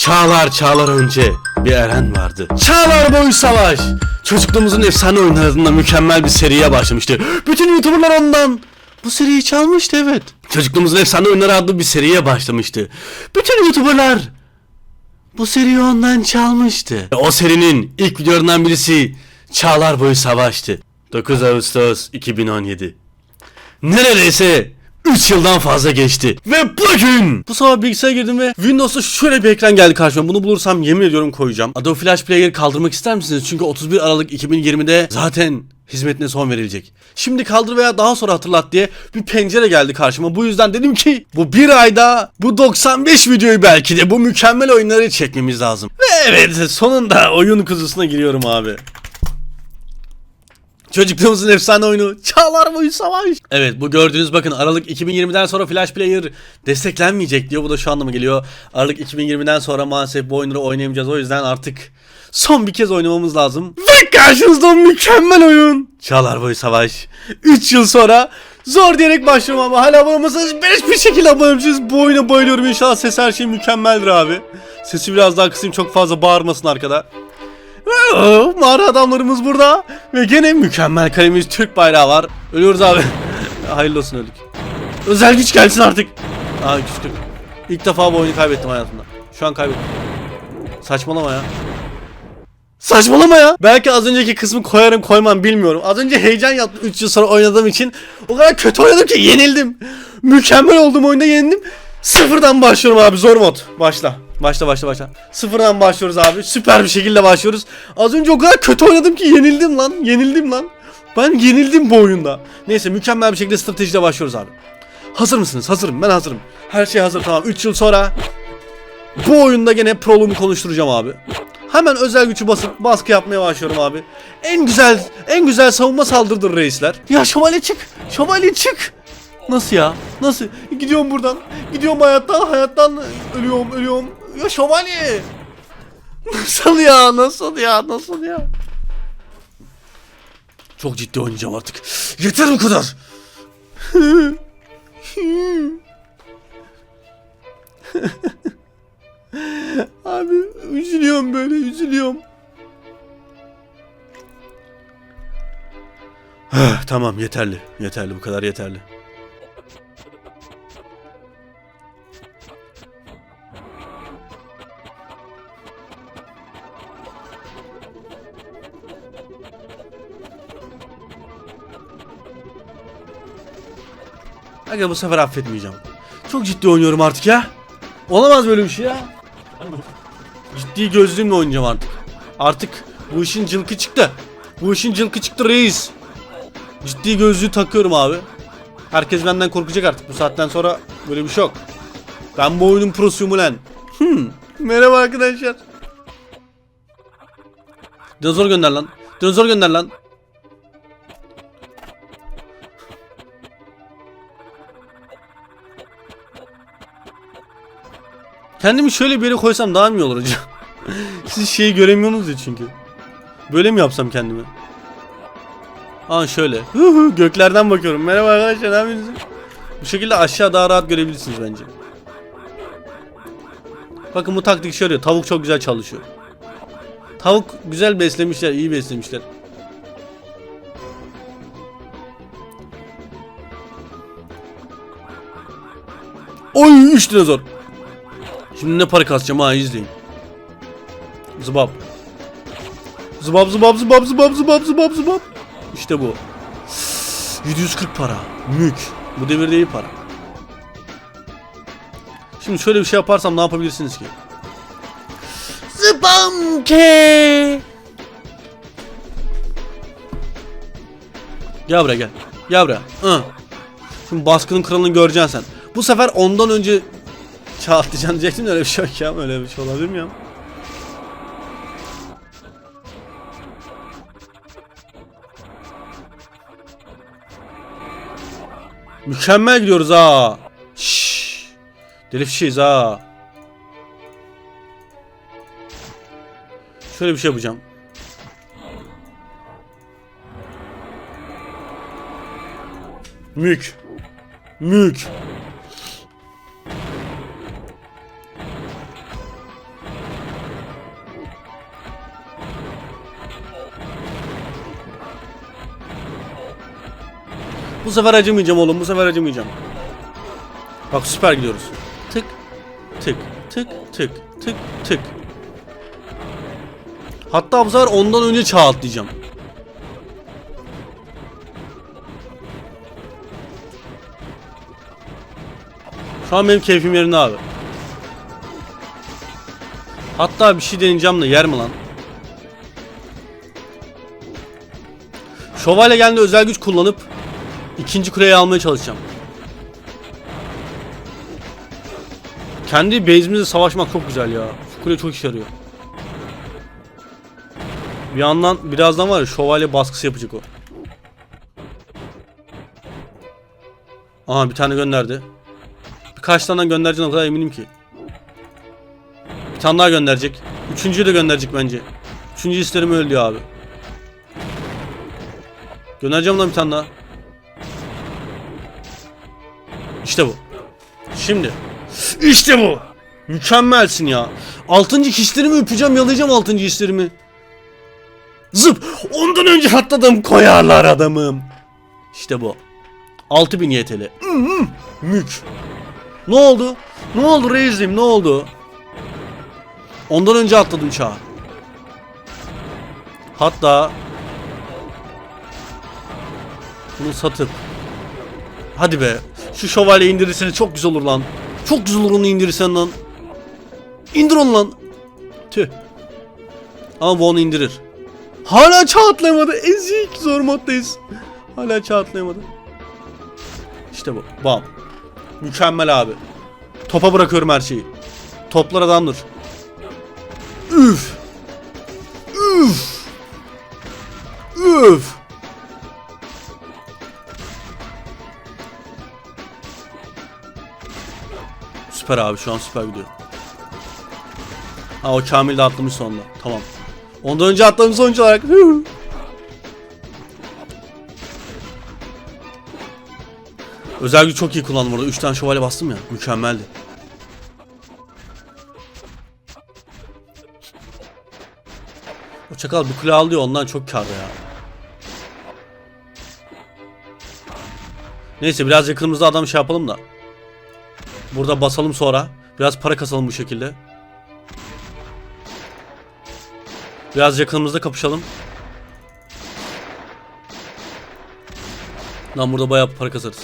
Çağlar çağlar önce bir Eren vardı. Çağlar boyu savaş. Çocukluğumuzun efsane oyunlarında mükemmel bir seriye başlamıştı. Bütün YouTuber'lar ondan bu seriyi çalmıştı evet. Çocukluğumuzun efsane oyunları adlı bir seriye başlamıştı. Bütün YouTuber'lar bu seriyi ondan çalmıştı. O serinin ilk videolarından birisi Çağlar Boyu Savaş'tı. 9 Ağustos 2017. Neredeyse 3 yıldan fazla geçti. Ve bugün bu sabah bilgisayara girdim ve Windows'ta şöyle bir ekran geldi karşıma. Bunu bulursam yemin ediyorum koyacağım. Adobe Flash Player'ı kaldırmak ister misiniz? Çünkü 31 Aralık 2020'de zaten hizmetine son verilecek. Şimdi kaldır veya daha sonra hatırlat diye bir pencere geldi karşıma. Bu yüzden dedim ki bu bir ayda bu 95 videoyu belki de bu mükemmel oyunları çekmemiz lazım. Ve evet sonunda oyun kuzusuna giriyorum abi. Çocukluğumuzun efsane oyunu Çağlar Boyu Savaş. Evet bu gördüğünüz bakın Aralık 2020'den sonra Flash Player desteklenmeyecek diyor. Bu da şu anlama geliyor. Aralık 2020'den sonra maalesef bu oyunları oynayamayacağız. O yüzden artık son bir kez oynamamız lazım. Ve karşınızda mükemmel oyun. Çağlar Boyu Savaş. 3 yıl sonra zor diyerek başlıyorum ama hala abone olmasanız beleş bir şekilde abone olabilirsiniz. Bu oyuna bayılıyorum inşallah ses her şey mükemmeldir abi. Sesi biraz daha kısayım çok fazla bağırmasın arkada. Mağara adamlarımız burada. Ve gene mükemmel kalemiz Türk bayrağı var. Ölüyoruz abi. Hayırlı olsun öldük. Özel güç gelsin artık. Aa küçük. İlk defa bu oyunu kaybettim hayatımda. Şu an kaybettim. Saçmalama ya. Saçmalama ya. Belki az önceki kısmı koyarım koymam bilmiyorum. Az önce heyecan yaptım 3 yıl sonra oynadığım için. O kadar kötü oynadım ki yenildim. Mükemmel olduğum oyunda yenildim. Sıfırdan başlıyorum abi zor mod. Başla. Başla başla başla. Sıfırdan başlıyoruz abi. Süper bir şekilde başlıyoruz. Az önce o kadar kötü oynadım ki yenildim lan. Yenildim lan. Ben yenildim bu oyunda. Neyse mükemmel bir şekilde stratejiyle başlıyoruz abi. Hazır mısınız? Hazırım. Ben hazırım. Her şey hazır tamam. 3 yıl sonra bu oyunda gene prolumu konuşturacağım abi. Hemen özel gücü basıp baskı yapmaya başlıyorum abi. En güzel en güzel savunma saldırıdır reisler. Ya şövalye çık. Şövalye çık. Nasıl ya? Nasıl? Gidiyorum buradan. Gidiyorum hayattan. Hayattan ölüyorum, ölüyorum. Ya şövalye. Nasıl ya? Nasıl ya? Nasıl ya? Çok ciddi oynayacağım artık. Yeter bu kadar. Abi üzülüyorum böyle üzülüyorum. Tamam yeterli. Yeterli bu kadar yeterli. Aga bu sefer affetmeyeceğim. Çok ciddi oynuyorum artık ya. Olamaz böyle bir şey ya. Ciddi gözlüğümle oynayacağım artık. Artık bu işin cılkı çıktı. Bu işin cılkı çıktı reis. Ciddi gözlüğü takıyorum abi. Herkes benden korkacak artık. Bu saatten sonra böyle bir şey yok. Ben bu oyunun prosuyum ulan. Hmm. Merhaba arkadaşlar. Dinozor gönder lan. Dinozor gönder lan. Kendimi şöyle bir yere koysam daha mı iyi olur hocam? Siz şeyi göremiyorsunuz ya çünkü. Böyle mi yapsam kendimi? Aa şöyle. Göklerden bakıyorum. Merhaba arkadaşlar ne yapıyorsunuz? Bu şekilde aşağı daha rahat görebilirsiniz bence. Bakın bu taktik işe. Tavuk çok güzel çalışıyor. Tavuk güzel beslemişler, iyi beslemişler. Oy 3 dinozor. Şimdi ne para kasacağım ha izleyin. Zıbap. Zıbap zıbap zıbap zıbap zıbap zıbap zıbap. İşte bu. 740 para. Mük. Bu devirde iyi para. Şimdi şöyle bir şey yaparsam ne yapabilirsiniz ki? Zıbamke. Gel buraya gel. Gel buraya. Hı. Şimdi baskının kralını göreceksin sen. Bu sefer ondan önce çağırtacaksın diyecektim de öyle bir şey yok ya. Öyle bir şey olabilir mi ya? Mükemmel gidiyoruz ha. Şşş. Deli fişeyiz ha. Şöyle bir şey yapacağım. Mük. Mük. Bu sefer acımayacağım oğlum. Bu sefer acımayacağım. Bak süper gidiyoruz. Tık tık tık tık tık tık. Hatta bu sefer ondan önce çağ atlayacağım. Şu an benim keyfim yerinde abi. Hatta bir şey deneyeceğim de yer mi lan? Şövalye geldi özel güç kullanıp ikinci kuleyi almaya çalışacağım. Kendi base'imizle savaşmak çok güzel ya. Şu kule çok işe yarıyor. Bir yandan birazdan var ya şövalye baskısı yapacak o. Aha bir tane gönderdi. Birkaç tane göndereceğine o kadar eminim ki. Bir tane daha gönderecek. Üçüncüyü de gönderecek bence. Üçüncü isterim öldü abi. Göndereceğim lan bir tane daha. İşte bu. Şimdi. İşte bu. Mükemmelsin ya. Altıncı hislerimi öpeceğim yalayacağım altıncı hislerimi. Zıp. Ondan önce atladım koyarlar adamım. İşte bu. 6000 YTL. Mük. Ne oldu? Ne oldu reisim ne oldu? Ondan önce atladım çağa. Hatta bunu satıp Hadi be. Şu şövalye indirirseniz çok güzel olur lan. Çok güzel olur onu indirirsen lan. İndir onu lan. Tüh. Ama bu onu indirir. Hala çağ atlayamadı. Ezik zor moddayız. Hala çağ atlayamadı. İşte bu. Bam. Mükemmel abi. Topa bırakıyorum her şeyi. Toplar adamdır. Üf. Üf. Üf. Süper abi şu an süper gidiyor. Ha o Kamil de atlamış sonunda. Tamam. Ondan önce atlamış sonuç olarak. Özel güç çok iyi kullandım orada. 3 tane şövalye bastım ya. Mükemmeldi. O çakal bir kule alıyor ondan çok karlı ya. Neyse biraz yakınımızda adam şey yapalım da. Burada basalım sonra. Biraz para kasalım bu şekilde. Biraz yakınımızda kapışalım. Lan burada bayağı para kasarız.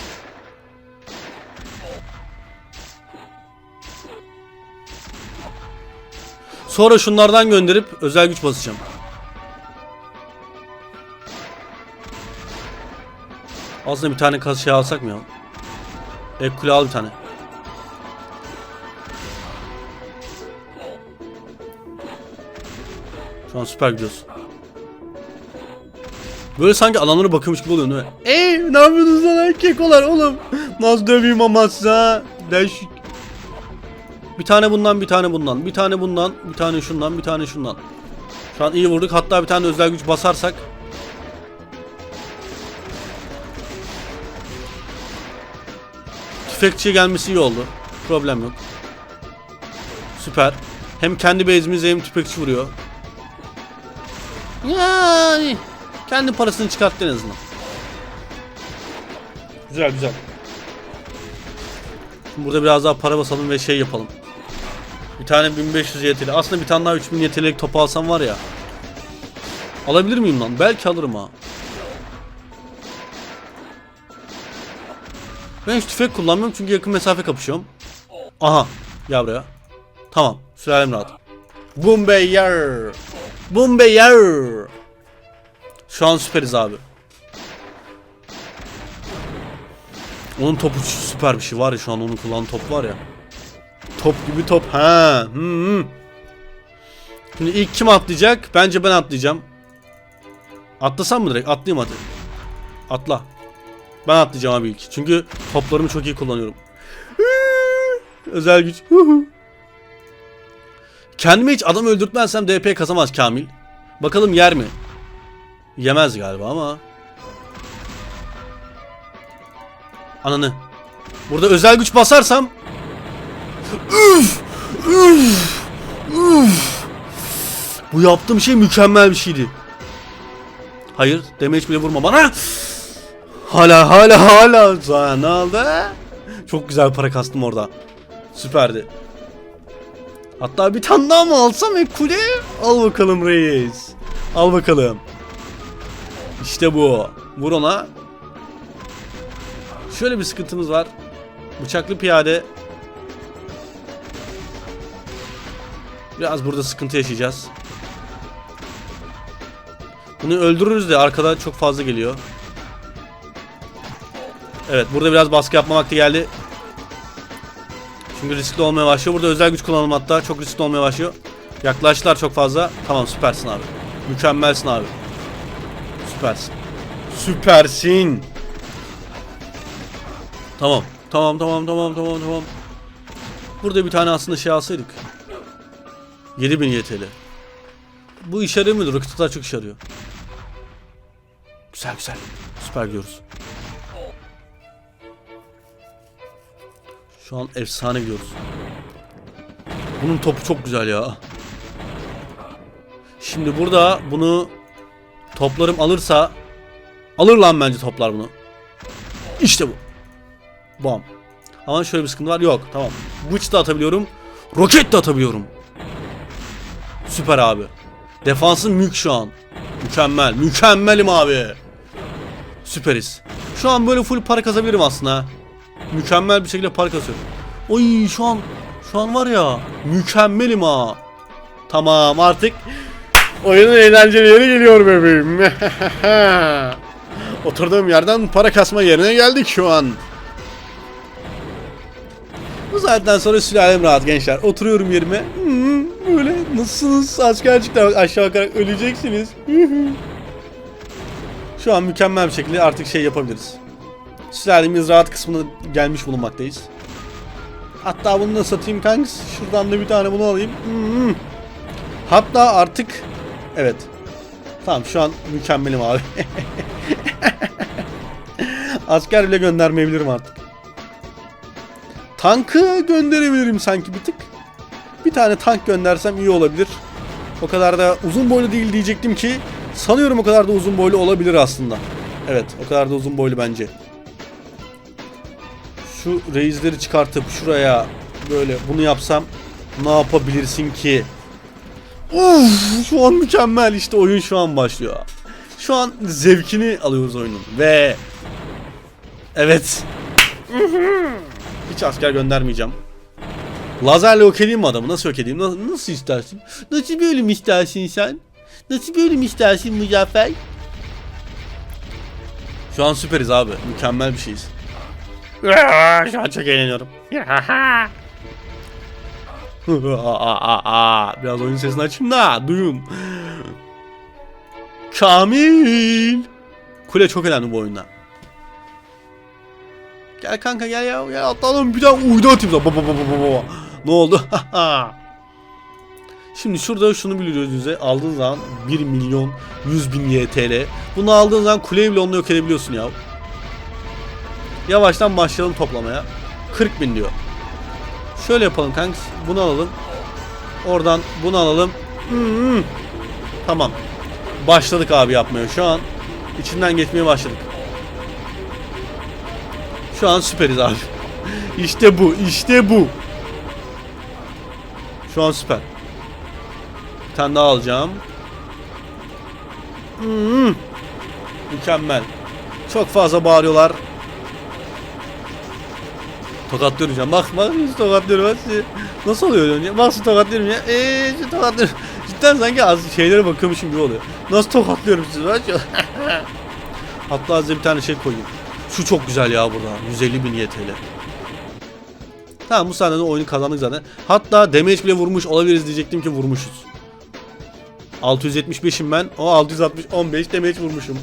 Sonra şunlardan gönderip özel güç basacağım. Aslında bir tane şey alsak mı ya? Ek kule al bir tane. An süper gidiyoruz. Böyle sanki adamlara bakıyormuş gibi oluyor değil mi? Eee ne yapıyorsunuz lan kekolar oğlum? Nasıl döveyim amazsa? Değişik. Bir tane bundan bir tane bundan. Bir tane bundan bir tane şundan bir tane şundan. Şu an iyi vurduk hatta bir tane özel güç basarsak. Tüfekçiye gelmesi iyi oldu. Problem yok. Süper. Hem kendi base'imize hem tüfekçi vuruyor. Yani kendi parasını çıkarttı en azından. Güzel güzel. Şimdi burada biraz daha para basalım ve şey yapalım. Bir tane 1500 YTL. Aslında bir tane daha 3000 YTL'lik topu alsam var ya. Alabilir miyim lan? Belki alırım ha. Ben hiç tüfek kullanmıyorum çünkü yakın mesafe kapışıyorum. Aha. Gel buraya. Tamam. Sülalem rahat. Boom be yer. Boom be yer. Şu an süperiz abi. Onun topu süper bir şey var ya şu an onun kullandığı top var ya. Top gibi top. Ha. Hmm. Şimdi ilk kim atlayacak? Bence ben atlayacağım. Atlasam mı direkt? Atlayayım hadi. Atla. Ben atlayacağım abi ilk. Çünkü toplarımı çok iyi kullanıyorum. Özel güç. Kendime hiç adam öldürtmezsem DP kazamaz Kamil. Bakalım yer mi? Yemez galiba ama. Ananı. Burada özel güç basarsam Üf! Üf! Üf! Bu yaptığım şey mükemmel bir şeydi. Hayır, damage bile vurma bana. Hala hala hala. Ne oldu? Çok güzel para kastım orada. Süperdi. Hatta bir tane daha mı alsam Ekule? Al bakalım reis. Al bakalım. İşte bu. Vur ona. Şöyle bir sıkıntımız var. Bıçaklı piyade. Biraz burada sıkıntı yaşayacağız. Bunu öldürürüz de arkada çok fazla geliyor. Evet burada biraz baskı yapma vakti geldi. Çünkü riskli olmaya başlıyor. Burada özel güç kullanalım hatta. Çok riskli olmaya başlıyor. Yaklaştılar çok fazla. Tamam süpersin abi. Mükemmelsin abi. Süpersin. Süpersin. Tamam. Tamam tamam tamam tamam tamam. Burada bir tane aslında şey alsaydık. 7000 YTL. Bu işe yarıyor mudur? Rocket Atar çok işe yarıyor. Güzel güzel. Süper gidiyoruz. Şu an efsane gidiyoruz. Bunun topu çok güzel ya. Şimdi burada bunu toplarım alırsa alır lan bence toplar bunu. İşte bu. Bam. Ama şöyle bir sıkıntı var. Yok tamam. Bıç da atabiliyorum. Roket de atabiliyorum. Süper abi. Defansın mük şu an. Mükemmel. Mükemmelim abi. Süperiz. Şu an böyle full para kazabilirim aslında. Mükemmel bir şekilde para kazıyorum. Oy şu an şu an var ya mükemmelim ha. Tamam artık oyunun eğlenceli yeri geliyor bebeğim. Oturduğum yerden para kasma yerine geldik şu an. Bu saatten sonra sülalem rahat gençler. Oturuyorum yerime. Hmm, böyle nasılsınız askercikler bak aşağı bakarak öleceksiniz. Şu an mükemmel bir şekilde artık şey yapabiliriz. Sülalemiz rahat kısmına gelmiş bulunmaktayız. Hatta bunu da satayım kanks. Şuradan da bir tane bunu alayım. Hmm. Hatta artık evet. Tamam şu an mükemmelim abi. Asker bile göndermeyebilirim artık. Tankı gönderebilirim sanki bir tık. Bir tane tank göndersem iyi olabilir. O kadar da uzun boylu değil diyecektim ki sanıyorum o kadar da uzun boylu olabilir aslında. Evet, o kadar da uzun boylu bence. Şu reisleri çıkartıp şuraya böyle bunu yapsam ne yapabilirsin ki? Uf, şu an mükemmel işte oyun şu an başlıyor. Şu an zevkini alıyoruz oyunun ve evet hiç asker göndermeyeceğim. Lazerle yok edeyim mi adamı? Nasıl yok edeyim? Nasıl, nasıl istersin? Nasıl bir ölüm istersin sen? Nasıl bir ölüm istersin Muzaffer? Şu an süperiz abi. Mükemmel bir şeyiz. Şu an çok eğleniyorum. Biraz oyun sesini açayım da duyun. Kamil. Kule çok önemli bu oyunda. Gel kanka gel ya gel atlayalım bir tane uydu atayım sana. Baba baba baba. Ne oldu? Şimdi şurada şunu biliyoruz. Aldığın zaman 1 milyon 100 bin YTL. Bunu aldığın zaman kuleyi bile onunla yok edebiliyorsun ya. Yavaştan başlayalım toplamaya. 40 bin diyor. Şöyle yapalım kanks. Bunu alalım. Oradan bunu alalım. Hmm. Tamam. Başladık abi yapmaya şu an. içinden geçmeye başladık. Şu an süperiz abi. İşte bu, işte bu. Şu an süper. Bir tane daha alacağım. Hmm. Mükemmel. Çok fazla bağırıyorlar. Tokatlıyorum ya. Bak bak nasıl tokatlıyorum. Bak, nasıl oluyor önce? Bak nasıl tokatlıyorum ya. Eee tokatlıyorum. Cidden sanki az şeylere bakıyormuşum gibi oluyor. Nasıl tokatlıyorum sizi? Bak Hatta size bir tane şey koyayım. Şu çok güzel ya burada. 150 bin YTL. Tamam bu sahnede oyunu kazandık zaten. Hatta damage bile vurmuş olabiliriz diyecektim ki vurmuşuz. 675'im ben. O 660 15 damage vurmuşum.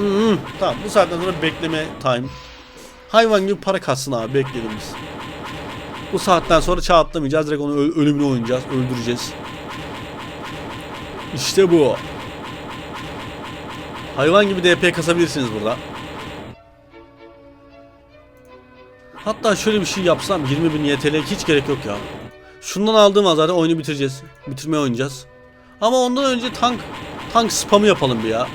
Hmm, tamam bu saatten sonra bekleme time. Hayvan gibi para kassın abi bekledim biz. Bu saatten sonra çağ atlamayacağız. Direkt onu öl- ölümüne oynayacağız. Öldüreceğiz. İşte bu. Hayvan gibi DP kasabilirsiniz burada. Hatta şöyle bir şey yapsam 20 bin YTL hiç gerek yok ya. Şundan aldığım an zaten oyunu bitireceğiz. Bitirmeye oynayacağız. Ama ondan önce tank Tank spamı yapalım bir ya.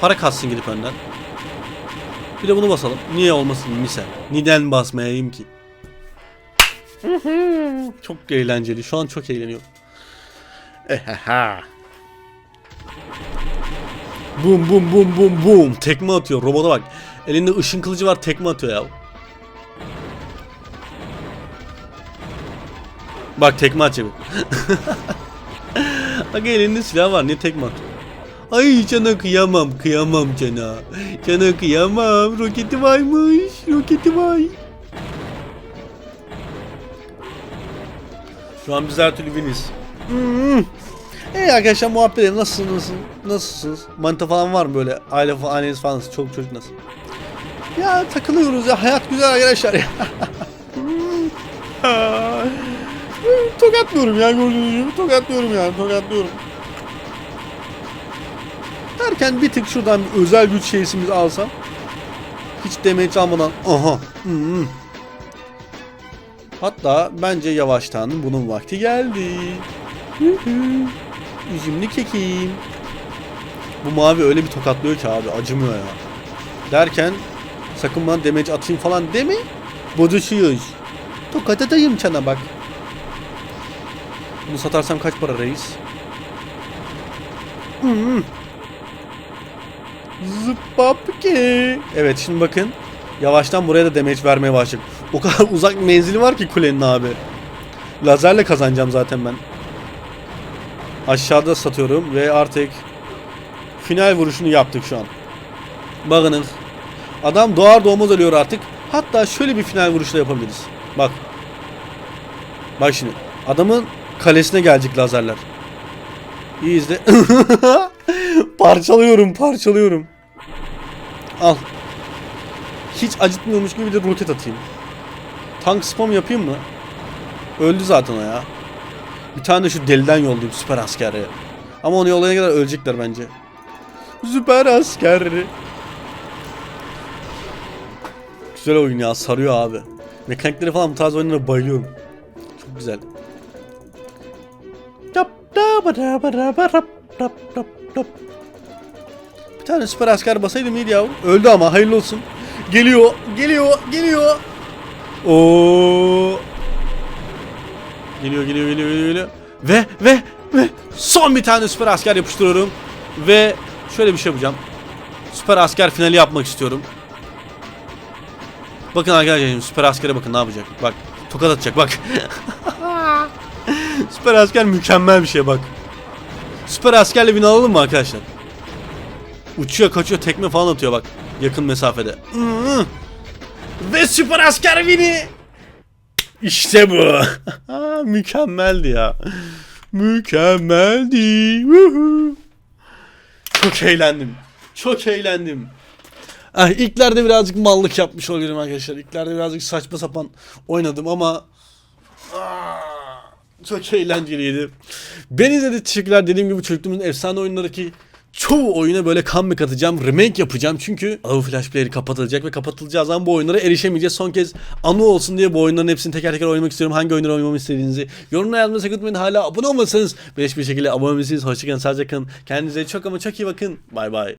Para katsın gidip önden. Bir de bunu basalım. Niye olmasın misal. Neden basmayayım ki? çok eğlenceli. Şu an çok eğleniyorum. Eheha. Bum bum bum bum bum. Tekme atıyor. Robota bak. Elinde ışın kılıcı var tekme atıyor ya. Bak tekme atacak. bak elinde silah var. Ne tekme atıyor? Ay cana kıyamam. Kıyamam cana. Cana kıyamam. Roketi varmış. Roketi var. Şu an biz her türlü winiz. Hmm. Hey arkadaşlar muhabbet edelim. Nasılsınız? Nasıl, nasılsınız? Manita falan var mı böyle? Aile falan, aileniz falan nasıl? Çoluk çocuk nasıl? Ya takılıyoruz ya. Hayat güzel arkadaşlar ya. tokatlıyorum ya gördüğünüz gibi. Tokatlıyorum yani. Tokatlıyorum. Derken bir tık şuradan bir özel güç şeysimizi alsam. Hiç damage almadan. Aha. Hmm. Hatta bence yavaştan bunun vakti geldi. Üzümlü kekim. Bu mavi öyle bir tokatlıyor ki abi acımıyor ya. Derken sakın bana damage atayım falan deme. Bozuşuyoruz. Tokat atayım çana bak. Bunu satarsam kaç para reis? Hmm. Zıppapke. Evet şimdi bakın. Yavaştan buraya da damage vermeye başladık. O kadar uzak menzili var ki kulenin abi. Lazerle kazanacağım zaten ben. Aşağıda satıyorum ve artık final vuruşunu yaptık şu an. Bakınız. Adam doğar doğmaz ölüyor artık. Hatta şöyle bir final vuruşu da yapabiliriz. Bak. Bak şimdi. Adamın kalesine gelecek lazerler. İyi izle. parçalıyorum, parçalıyorum. Al. Hiç acıtmıyormuş gibi de rotet atayım. Tank spam yapayım mı? Öldü zaten o ya. Bir tane de şu deliden yollayayım süper askeri. Ama onu yollayana kadar ölecekler bence. Süper asker. Güzel oyun ya sarıyor abi. Mekanikleri falan bu tarz oyunlara bayılıyorum. Çok güzel. Bir tane süper asker basaydım iyiydi ya. Öldü ama hayırlı olsun. Geliyor, geliyor, geliyor. Oo. Geliyor, geliyor, geliyor, geliyor, geliyor. Ve ve ve son bir tane süper asker yapıştırıyorum. Ve şöyle bir şey yapacağım. Süper asker finali yapmak istiyorum. Bakın arkadaşlar süper askere bakın ne yapacak. Bak tokat atacak bak. süper asker mükemmel bir şey bak. Süper askerle bin alalım mı arkadaşlar? Uçuyor kaçıyor tekme falan atıyor bak. Yakın mesafede. Ve süper asker bini. İşte bu. Mükemmeldi ya. Mükemmeldi. Çok eğlendim. Çok eğlendim. Ah, ilklerde birazcık mallık yapmış oluyorum arkadaşlar. İlklerde birazcık saçma sapan oynadım ama Ah, çok eğlenceliydi. Beni izlediğiniz teşekkürler. Dediğim gibi çocukluğumuzun efsane oyunlarındaki çoğu oyuna böyle comeback atacağım. Remake yapacağım. Çünkü Avu Flash Player'i kapatılacak ve kapatılacağı zaman bu oyunlara erişemeyeceğiz. Son kez anı olsun diye bu oyunların hepsini teker teker oynamak istiyorum. Hangi oyunları oynamamı istediğinizi yorumlara yazmayı sakın unutmayın. Hala abone olmasanız beleş bir şekilde abone olabilirsiniz. Hoşçakalın, sağlıcakla kalın. Kendinize çok ama çok iyi bakın. Bay bay.